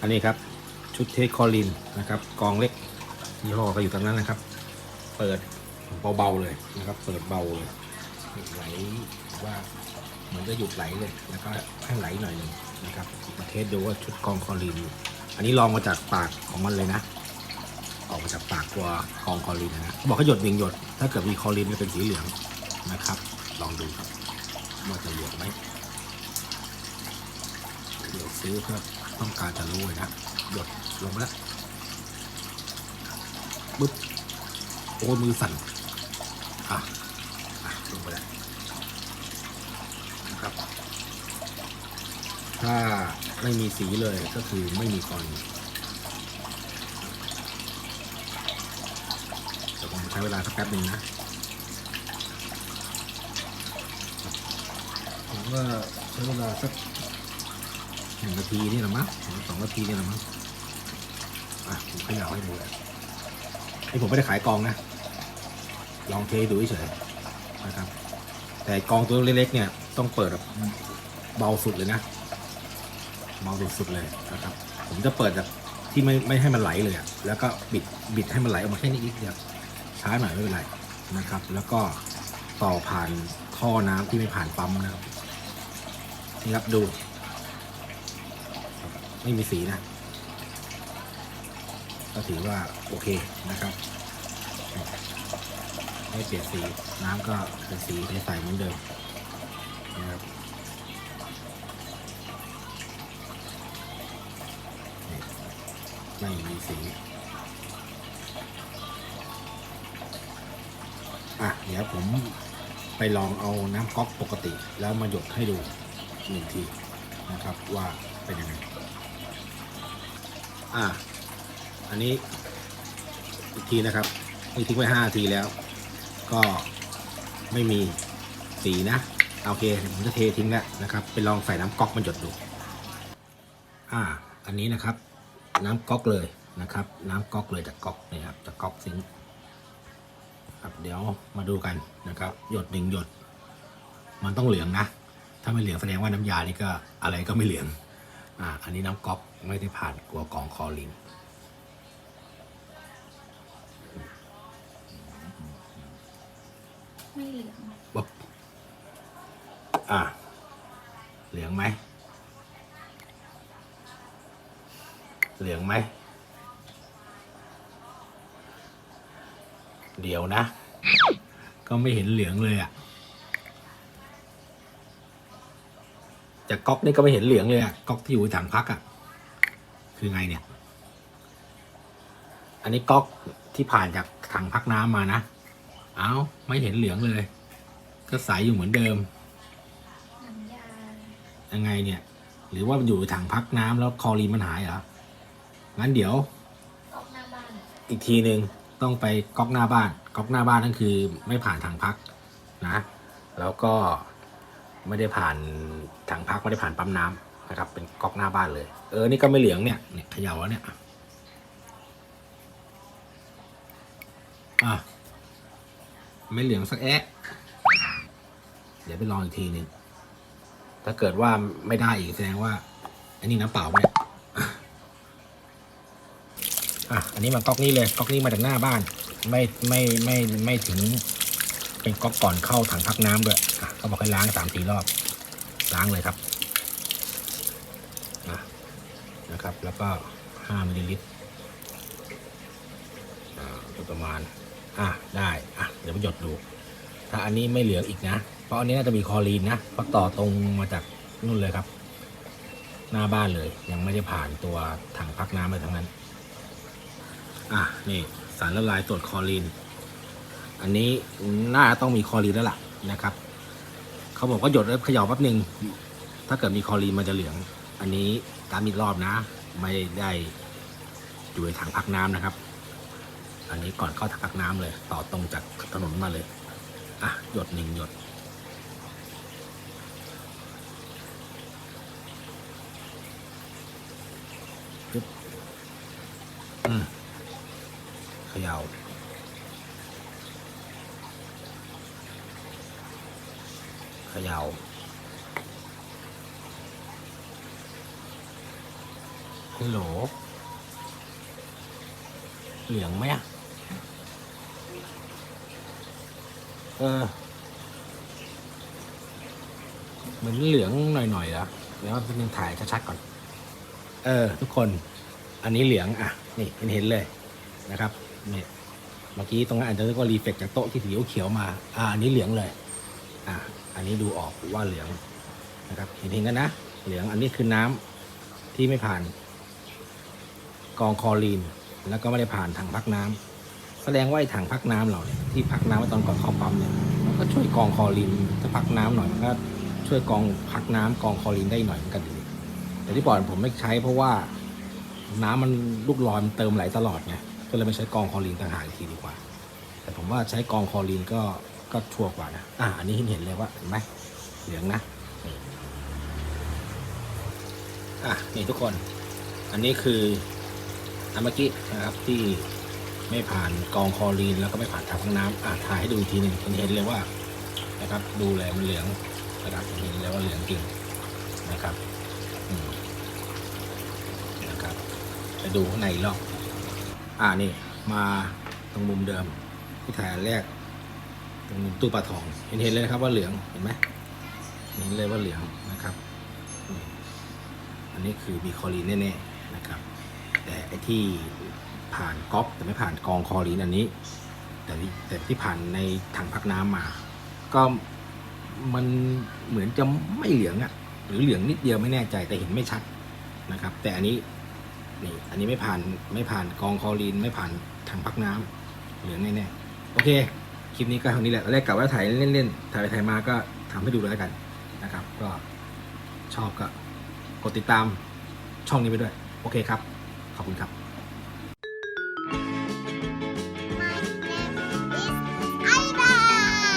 อันนี้ครับชุดเทคคอลินนะครับกองเล็กยี่ห้อก็อยู่ตรงนั้นนะครับ เปิดเบาๆเลยนะครับ เปิดเบาเลยไหลว่าเหมือนจะหยุดไหลเลยแล้วก็ให้ไหลหน่อยหนึ่งนะครับมาเทสดูว่าชุดกองคอลิน อันนี้ลองมาจากปากของมันเลยนะ ออกมาจากปากตัวกองคอลินนะเขาบอกเขาหยดหนึ่งหยด ถ้าเกิดมีคอลินจะเป็นสีเหลืองนะครับ ลองดูครับว่าจะเหลืองไหมเดี๋ยวซื้อเพื่อ ต้องการจะรู้เลยนะหยดลงไปแล้วปึ๊บโอ้มือสั่นอะอะลงไปแล้วนะครับ ถ้าไม่มีสีเลยก็คือไม่มีคอนเดี๋ยวผมใช้เวลาสักแป๊บหนึ่งนะผมว่าใช้เวลาสัก หนึ่งนาทีนี่แหละมั้งสองนาทีนี่แหละมั้งอะผมขยาวให้ดูเลยนี่ผมไม่ได้ขายกองนะ ลองเทดูเฉยนะครับ แต่กองตัวเล็กๆเนี่ยต้องเปิดแบบเบาสุดเลยนะ เบาสุดๆเลยนะครับ ผมจะเปิดแบบที่ไม่ไม่ให้มันไหลเลยอะแล้วก็บิดบิดให้มันไหลออกมาแค่นี้นิดเดียวช้าหน่อยไม่เป็นไรนะครับ แล้วก็ต่อผ่านท่อน้ำที่ไม่ผ่านปั๊มนะครับนี่ครับดู ไม่มีสีนะ ก็ถือว่าโอเคนะครับ ไม่เปลี่ยนสีน้ำก็เป็นสีใสๆเหมือนเดิมนะครับไม่มีสีอะ เดี๋ยวผมไปลองเอาน้ำก๊อกปกติ แล้วมาหยดให้ดูหนึ่งทีนะครับว่าเป็นยังไง อะอันนี้อีกทีนะครับนี่ทิ้งไว้ห้าทีแล้ว ก็ไม่มีสีนะโอเคผมจะเททิ้งแล้วนะครับไปลองใส่น้ำก๊อกมาหยดดูอ่า อันนี้นะครับ น้ำก๊อกเลยนะครับ น้ำก๊อกเลยจากก๊อกนี่ครับจากก๊อกซิงค์ครับเดี๋ยวมาดูกันนะครับ หยดหนึ่งหยด มันต้องเหลืองนะ ถ้าไม่เหลืองแสดงว่าน้ำยานี่ก็อะไรก็ไม่เหลือง อ่า อันนี้น้ำก๊อกไม่ได้ผ่านกลัวกรองคอลินไม่เหลืองปุ๊บอะเหลืองไหม เหลืองไหม เดี๋ยวนะ ก็ไม่เห็นเหลืองเลยอะ่ จากก๊อกนี่ก็ไม่เห็นเหลืองเลยอะ่ะก๊อกที่อยู่ในถังพักอะ่ะคือไงเนี่ย อันนี้ก๊อกที่ผ่านจากถังพักน้ำมานะ เอ้าไม่เห็นเหลืองเลย ก็ใสอยู่เหมือนเดิมน้ำยายังไงเนี่ย หรือว่ามันอยู่ในถังพักน้ำแล้วคลอรีนมันหายเหรอ งั้นเดี๋ยวออกหน้าบ้านอีกทีหนึ่งต้องไปก๊อกหน้าบ้าน ก๊อกหน้าบ้านนั่นคือไม่ผ่านถังพักนะ แล้วก็ ไม่ได้ผ่านถังพักไม่ได้ผ่านปั๊มน้ำนะครับ เป็นก๊อกหน้าบ้านเลย เออนี่ก็ไม่เหลืองเนี่ยเนี่ยเขย่าแล้วเนี่ยอะไม่เหลืองสักแอะเดี๋ยวไปลองอีกทีหนึ่งถ้าเกิดว่าไม่ได้อีกแสดงว่า อันนี้น้ำเปล่าไหมเนี่ยอะอันนี้มันก๊อกนี้เลยก๊อกนี้มาจากหน้าบ้าน ไม่ไม่ไม่ไม่ถึง เป็นก๊อกก่อนเข้าถังพักน้ำด้วยเขาบอกให้ล้างสามสี่รอบ ล้างเลยครับอะนะครับ แล้วก็ห้ามิลลิลิตรประมาณ อะ ได้ อะ เดี๋ยวไปหยดดู ถ้าอันนี้ไม่เหลืองอีกนะ เพราะอันนี้น่าจะมีคอรีนนะ เพราะต่อตรงมาจากนู่นเลยครับ หน้าบ้านเลย ยังไม่ได้ผ่านตัวถังพักน้ำอะไรทั้งนั้น อะ นี่ สารละลายตรวจคอรีน อันนี้น่าจะต้องมีคอรีนแล้วล่ะนะครับ เขาบอกว่าหยดแล้วเขย่าแป๊บหนึ่งถ้าเกิดมีคอรีนมันจะเหลือง อันนี้การมีรอบนะ ไม่ได้อยู่ในถังพักน้ำนะครับ อันนี้ก่อนเข้าถังพักน้ำเลย ต่อตรงจากถนนมาเลยอะหยดหนึ่งหยดปึ๊บอืมเข ยาเขย่าหฮัลโหล เหลืองไหมอะเออ เหมือนเหลืองหน่อยๆเหรอเดี๋ยวพี่นึงถ่ายชัดๆก่อน เออ ทุกคน อันนี้เหลืองอะ นี่เห็นเห็นเลยนะครับ นี่ เมื่อกี้ตรงนั้นอาจจะเรียกว่ารีเฟกจากโต๊ะที่สีเขียวมา อ่า อันนี้เหลืองเลย อะอันนี้ดูออกว่าเหลืองนะครับเห็นเห็นกันนะ เหลืองอันนี้คือน้ำที่ไม่ผ่าน กองคอรีน แล้วก็ไม่ได้ผ่านถังพักน้ำแสดงว่าไอ้ถังพักน้ำเราเนี่ยที่พักน้ำไว้ตอนก่อนเข้าปั๊มเนี่ยมันก็ช่วยกองคอรีนถ้าพักน้ำหน่อยมันก็ช่วยกองพักน้ำกองคอรีนได้หน่อยเหมือนกันดีแต่ที่ก่อนผมไม่ใช้เพราะว่าน้ำมันลูกลอยมันเติมไหลตลอดไงก็เลยไม่ใช้กองคอรีนต่างหากทีดีกว่า แต่ผมว่าใช้กองคอรีนก็ ก็ชัวร์กว่านะ อะอันนี้เห็นเห็นเลยว่าเห็นไหมเหลืองนะอะนี่ทุกคน อันนี้คืออันเมื่อกี้นะครับที่ไม่ผ่านกองคอรีนแล้วก็ไม่ผ่านถังน้ำอะถ่ายให้ดูอีกทีหนึ่งเห็นเห็นเลยว่านะครับ ดูเลมันเหลืองนะครับเห็นเลยว่าเหลืองจริงนะครับอืมนะครับไปดูข้างในรอบอ่านี่มาตรงมุมเดิมที่ถ่ายอันแรก ตรงมุมตู้ปลาทอง เห็นเห็นเลยนะครับว่าเหลืองเห็นไหมเห็นเลยว่าเหลืองนะครับ อันนี้คือมีคอรีนแน่ๆนะครับ แต่ไอที่ผ่านก๊อกแต่ไม่ผ่านกองคอรีนอันนี้ แต่ที่แต่ที่ผ่านในถังพักน้ำมา ก็มันเหมือนจะไม่เหลืองอะ่ะหรือเหลืองนิดเดียวไม่แน่ใจแต่เห็นไม่ชัดนะครับ แต่อันนี้นี่อันนี้ไม่ผ่านไม่ผ่านกองคอรีนไม่ผ่านถังพักน้ำเหลืองแน่ๆโอเค คลิปนี้ก็เท่านี้แหละตอนแรกกะว่าถ่ายเล่นๆถ่ายไปถ่ายมาก็ทำให้ดูแล้วกันนะครับ ก็ชอบก็กดติดตามช่องนี้ไปด้วย โอเคครับ ขอบคุณครับ